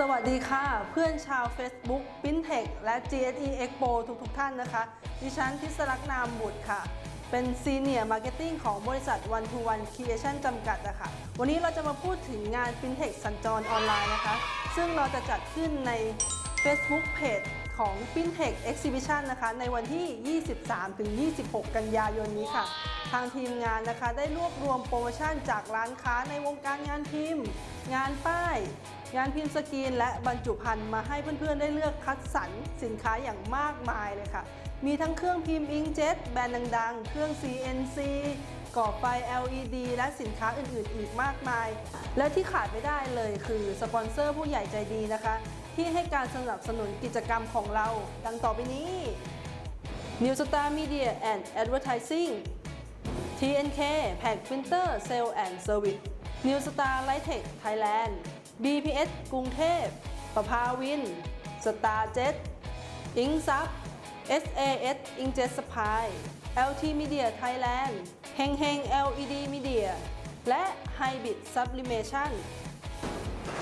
สวัสดีค่ะ เพื่อนชาว Facebook p i n t e c h และ GSE Expo ทุกๆทท่านนะคะ ดิฉันพิศรักษ์นามบุตรค่ะ เป็นซีเนียร์มาร์เก็ตติ้งของบริษัท One to One Creation จำกัดนะคะวันนี้เราจะมาพูดถึงงาน f i n t e c h สัญจรออนไลน์นะคะ ซึ่งเราจะจัดขึ้นใน Facebook Page ของ f i n t e c h Exhibition นะคะ ในวันที่ 23-26 กันยายนนี้ค่ะ ทางทีมงานนะคะ ได้รวบรวมโปรโมชั่นจากร้านค้าในวงการงานพิมพ์ งานป้าย งานพิมพ์สกรีน และบรรจุภัณฑ์มาให้เพื่อนๆ ได้เลือกคัดสรรสินค้าอย่างมากมายเลยค่ะ มีทั้งเครื่องพิมพ์อิงเจ็ตแบรนด์ดังๆ เครื่อง CNC ก่อไฟ LED และสินค้าอื่นๆ อีกมากมาย และที่ขาดไม่ได้เลยคือสปอนเซอร์ผู้ใหญ่ใจดีนะคะ ที่ให้การสนับสนุนกิจกรรมของเรา ดังต่อไปนี้ New Star Media and Advertising TNK Pack Printer Sale and Service New Star Lightech Thailand BPS กรุงเทพ ประภาวิน Star Jet อิงซับ SAS Inkjet Supply LT Media Thailand เฮงเฮง LED Media และ Hybrid Sublimation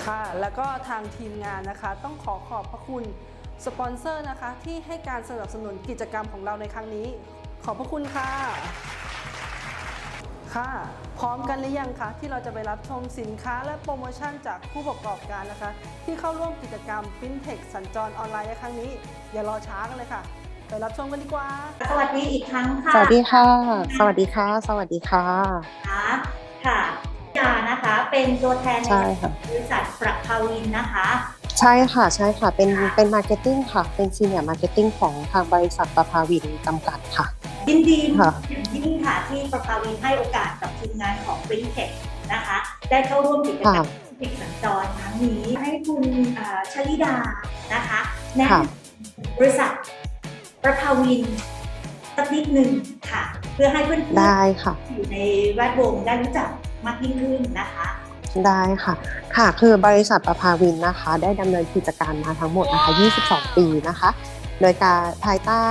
ค่ะ แล้วก็ทางทีมงานนะคะ ต้องขอขอบพระคุณสปอนเซอร์นะคะ ที่ให้การสนับสนุนกิจกรรมของเราในครั้งนี้ ขอบพระคุณค่ะ ค่ะ พร้อมกันหรือยังคะที่เราจะไปรับชมสินค้าและโปรโมชั่นจากผู้ประกอบการนะคะ ที่เข้าร่วมกิจกรรม FinTech สัญจรออนไลน์ในครั้งนี้ อย่ารอช้ากันเลยค่ะ ไปรับชมกันดีกว่า สวัสดีอีกครั้งค่ะสวัสดีค่ะ สวัสดีค่ะ สวัสดีค่ะค่ะค่ะยานะคะเป็นตัวแทนใช่ค่ะบริษัทประภาวินนะคะ ใช่ค่ะใช่ค่ะเป็นเป็นมาร์เก็ตติ้งค่ะ เป็นซีเนียร์มาร์เก็ตติ้งของทางบริษัทประภาวินจำกัดค่ะ ยินดีค่ะอย่างยิ่งค่ะที่ประภาวินให้โอกาสกับทีมงานของ f r i n t e c h นะคะ ได้เข้าร่วมกิจกรรค่ะมเด็กสัญจรครั้งนี้ให้คุณอ่าชลิดานะคะแนะค่ะนำบริษัทประภาวินสักนิดหนึ่งค่ะ เพื่อให้เพื่อนๆได้ค่ะอยู่ในแวดวงได้รู้จักมากยิ่งขึ้นนะคะได้ค่ะ ค่ะ คือบริษัทประภาวินนะคะ ได้ดำเนินกิจการมาทั้งหมดนะคะ 22 ปีนะคะ โดยการภายใต้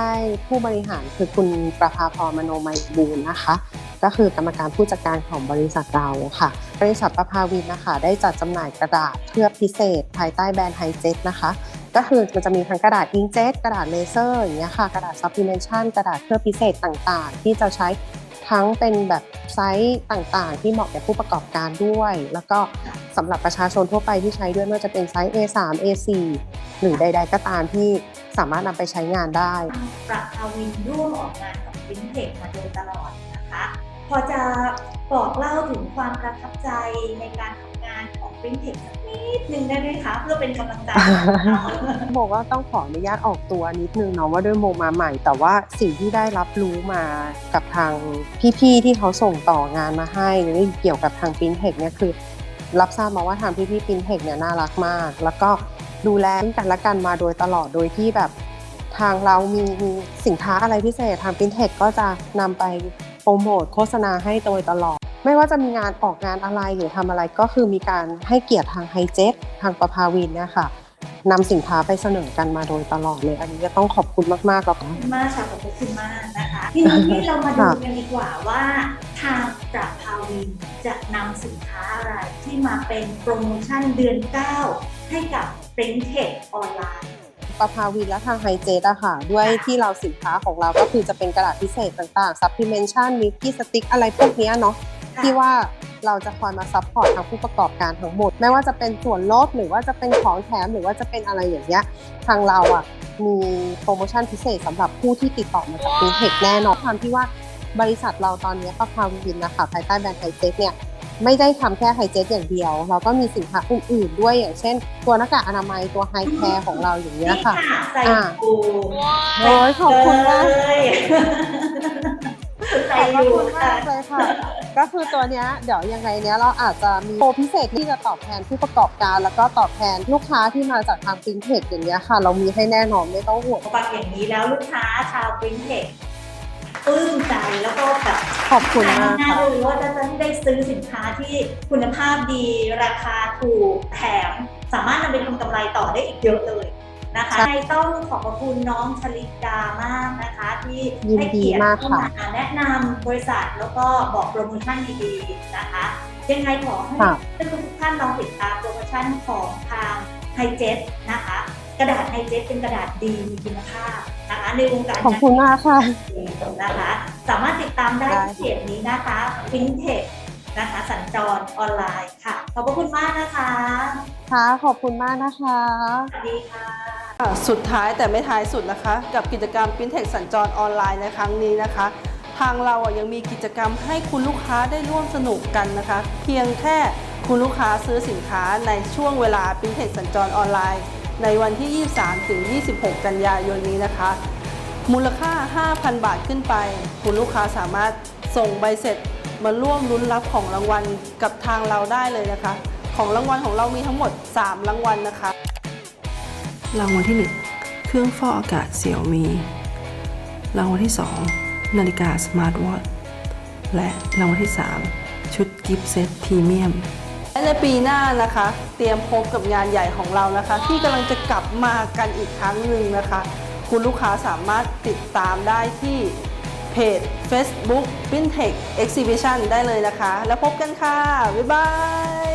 ผู้บริหารคือคุณประภาพรมโนไมยบูลนะคะ ก็คือกรรมการผู้จัดการของบริษัทเราค่ะ บริษัทประภาวินนะคะ ได้จัดจำหน่ายกระดาษเคลือบพิเศษ ภายใต้แบรนด์ไฮเจ็ตนะคะ ก็คือมันจะมีทั้งกระดาษอิงเจ็ตกระดาษเลเซอร์อย่างเงี้ยค่ะกระดาษซัพพลีเมชันกระดาษเคลือบพิเศษต่างๆ ที่จะใช้ทั้งเป็นแบบไซส์ต่างๆ ที่เหมาะแก่ผู้ประกอบการด้วย แล้วก็ สำหรับประชาชนทั่วไปที่ใช้ด้วยไม่ว่าจะเป็นไซส์ A3 A4 หรือใด ๆ ก็ตามที่สามารถนำไปใช้งานได้ ประภาวินร่วมออกงานกับฟินเทคมาโดยตลอดนะคะ พอจะบอกเล่าถึงความประทับใจในการทำงานของฟินเทคสักนิดนึงได้ไหมคะเพื่อเป็นกำลังใจให้เราโมว่าต้องขออนุญาตออกตัวนิดนึงเนาะว่าด้วยโมมาใหม่ แต่ว่าสิ่งที่ได้รับรู้มากับทางพี่ๆที่เขาส่งต่องานมาให้หรือเกี่ยวกับทางฟินเทคเนี่ยคือ รับทราบมาว่าทางพี่ๆปินเทคเนี่ยน่ารักมาก แล้วก็ดูแลซึ่งกันและกันมาโดยตลอดโดยที่แบบทางเรามีสินค้าอะไรพิเศษทางปินเทคก็จะนำไปโปรโมทโฆษณาให้โดยตลอด ไม่ว่าจะมีงานออกงานอะไรหรือทำอะไรก็คือมีการให้เกียรติทางไฮเจ็ตทางประภาวินเนี่ยค่ะ นำสินค้าไปเสนอกันมาโดยตลอดเลย อันนี้ก็ต้องขอบคุณมากๆแล้วก็ขอบคุณมากค่ะขอบคุณมากนะคะ ทีนี้เรามาดูค่ะกันดีกว่าว่าทางประภาวินจะนำสินค้าอะไรที่มาเป็นโปรโมชั่นเดือน 9 ให้กับฟรินเทคออนไลน์ประภาวินและทางไฮเจตอะค่ะ ด้วยที่เราสินค้าของเราก็คือจะเป็นกระดาษพิเศษต่างๆซัพพลีเมชันมิกกี้สติ๊กอะไรพวกเนี้ยเนาะค่ะที่ว่า เราจะคอยมาซัพพอร์ตทางผู้ประกอบการทั้งหมด ไม่ว่าจะเป็นส่วนลดหรือว่าจะเป็นของแถมหรือว่าจะเป็นอะไรอย่างเงี้ยทางเราอะมีโปรโมชั่นพิเศษสำหรับผู้ที่ติดต่อมาจากฟินเทคแน่นอนความที่ว่าบริษัทเราตอนนี้ประภาวินนะคะภายใต้แบรนด์ไฮเจตเนี่ยไม่ได้ทำแค่ไฮเจตอย่างเดียว เราก็มีสินค้าอื่นๆ ด้วยอย่างเช่น ตัวหน้ากากอนามัยตัวไฮแคร์ของเราอย่างเงี้ยนี่ค่ะค่ะใส่อ่าปูโอ้ยขอบคุณมากเลยใส่ขอบอยู่คุณค่ะมา ก็คือตัวเนี้ยเดี๋ยวยังไงเนี้ยเราอาจจะมีโปรพิเศษที่จะตอบแทนผู้ประกอบการ แล้วก็ตอบแทนลูกค้าที่มาจากทางฟินเทคอย่างเงี้ยค่ะ เรามีให้แน่นอนไม่ต้องห่วงฟังอย่างนี้แล้วลูกค้าชาวปรินเทคปลื้มใจแล้วก็แบบขอบคุณมากน่ารู้ว่าจะได้ซื้อสินค้าที่คุณภาพดี ราคาถูกแถมสามารถนำไปทำกำไรต่อได้อีกเยอะเลย นะคะใช่ในต้องขอบพระคุณน้องชลิดามากนะคะ ที่ยินให้ดีเกียรติมากเข้าค่ะมาแนะนำบริษัทแล้วก็บอกโปรโมชั่นดีๆนะคะ ยังไงขอให้ค่ะทุกท่านลองติดตามโปรโมชั่นของทางไฮเจ็ตนะคะระดาษไฮเจ็ตเป็นกระดาษดีมีคุณภาพนะคะในวงการขอบคุณมากค่ะนะคะ สามารถติดตามได้ได้ที่เพจนี้นะคะฟินเทคนะคะสัญจรออนไลน์ค่ะ ขอบพระคุณมากนะคะ ค่ะ ขอบคุณมากนะคะ สวัสดีค่ะอะ สุดท้ายแต่ไม่ท้ายสุดนะคะ กับกิจกรรม f i n t e c h สัญจรออนไลน์ในครั้งนี้นะคะ ทางเราอะยังมีกิจกรรมให้คุณลูกค้าได้ร่วมสนุกกันนะคะ เพียงแค่คุณลูกค้าซื้อสินค้าในช่วงเวลา f i n t e c h สัญจรออนไลน์ ในวันที่ 23 ถึง 26 กันยายนนี้นะคะ มูลค่า 5,000 บาทขึ้นไป คุณลูกค้าสามารถส่งใบเสร็จมาร่วมลุ้นรับของรางวัลกับทางเราได้เลยนะคะ ของรางวัลของเรามีทั้งหมด 3 รางวัลนะคะ รางวัลที่ 1 เครื่องฟอกอากาศเสี่ยวมี รางวัลที่ 2 นาฬิกาสมาร์ทวอทและรางวัลที่ 3 ชุดกิฟต์เซตพรีเมียมและในปีหน้านะคะ เตรียมพบกับงานใหญ่ของเรานะคะ ที่กำลังจะกลับมากันอีกครั้งหนึ่งนะคะ คุณลูกค้าสามารถติดตามได้ที่เพจ Facebook Fintech Exhibition ได้เลยนะคะ แล้วพบกันค่ะ บ๊ายบาย